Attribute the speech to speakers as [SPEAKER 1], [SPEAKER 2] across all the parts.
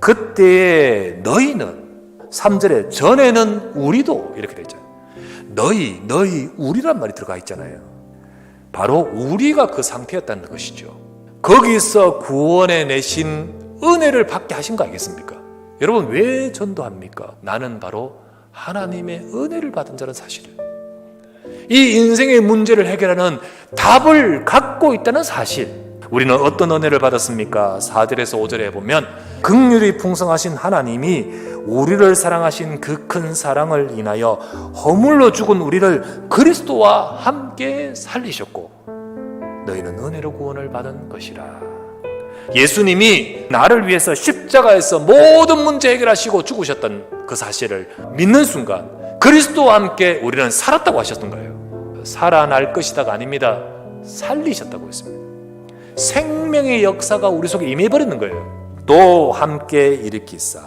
[SPEAKER 1] 그때에 너희는 3절에 전에는 우리도 이렇게 있잖아요. 너희, 너희, 우리란 말이 들어가 있잖아요. 바로 우리가 그 상태였다는 것이죠. 거기서 구원해 내신 은혜를 받게 하신 거 아니겠습니까? 여러분 왜 전도합니까? 나는 바로 하나님의 은혜를 받은 자는 사실을. 이 인생의 문제를 해결하는 답을 갖고 있다는 사실. 우리는 어떤 은혜를 받았습니까? 4절에서 5절에 보면 극률이 풍성하신 하나님이 우리를 사랑하신 그 큰 사랑을 인하여 허물로 죽은 우리를 그리스도와 함께 살리셨고 너희는 은혜로 구원을 받은 것이라. 예수님이 나를 위해서 십자가에서 모든 문제 해결하시고 죽으셨던 그 사실을 믿는 순간 그리스도와 함께 우리는 살았다고 하셨던 거예요. 살아날 것이다가 아닙니다. 살리셨다고 했습니다. 생명의 역사가 우리 속에 임해버리는 거예요. 또 함께 일으키사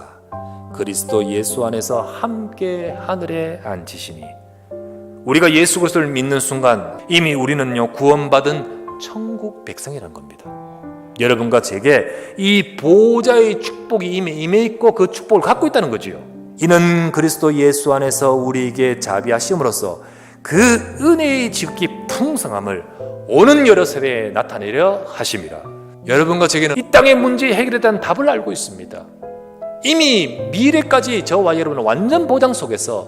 [SPEAKER 1] 그리스도 예수 안에서 함께 하늘에 앉으시니 우리가 예수 그리스도를 믿는 순간 이미 우리는요 구원받은 천국 백성이라는 겁니다. 여러분과 제게 이 보좌의 축복이 이미 임해 있고 그 축복을 갖고 있다는 거지요. 이는 그리스도 예수 안에서 우리에게 자비하심으로써 그 은혜의 지극히 풍성함을 오는 여러 세대에 나타내려 하심이라. 여러분과 제게는 이 땅의 문제 해결에 대한 답을 알고 있습니다. 이미 미래까지 저와 여러분은 완전 보장 속에서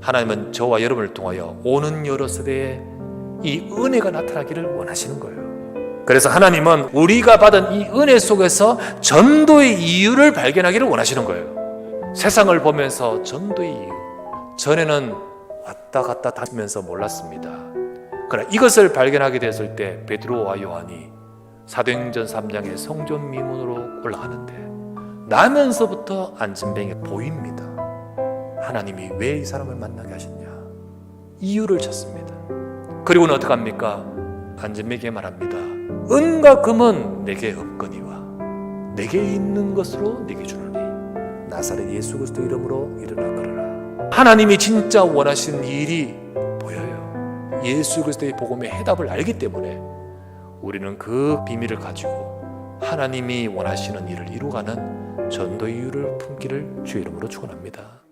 [SPEAKER 1] 하나님은 저와 여러분을 통하여 오는 여러 세대에 이 은혜가 나타나기를 원하시는 거예요. 그래서 하나님은 우리가 받은 이 은혜 속에서 전도의 이유를 발견하기를 원하시는 거예요. 세상을 보면서 전도의 이유. 전에는 왔다 갔다 다니면서 몰랐습니다. 그러나 이것을 발견하게 됐을 때 베드로와 요한이 사도행전 3장의 성전 미문으로 올라가는데 나면서부터 안진뱅이 보입니다. 하나님이 왜 이 사람을 만나게 하셨냐? 이유를 찾습니다. 그리고는 어떻게 합니까? 안진뱅이에 말합니다. 은과 금은 내게 없거니와 내게 있는 것으로 내게 주노니 나사렛 예수 그리스도 이름으로 일어나 걸어라. 하나님이 진짜 원하시는 일이 보여요. 예수 그리스도의 복음의 해답을 알기 때문에 우리는 그 비밀을 가지고 하나님이 원하시는 일을 이루가는 전도 이유를 품기를 주의 이름으로 축원합니다.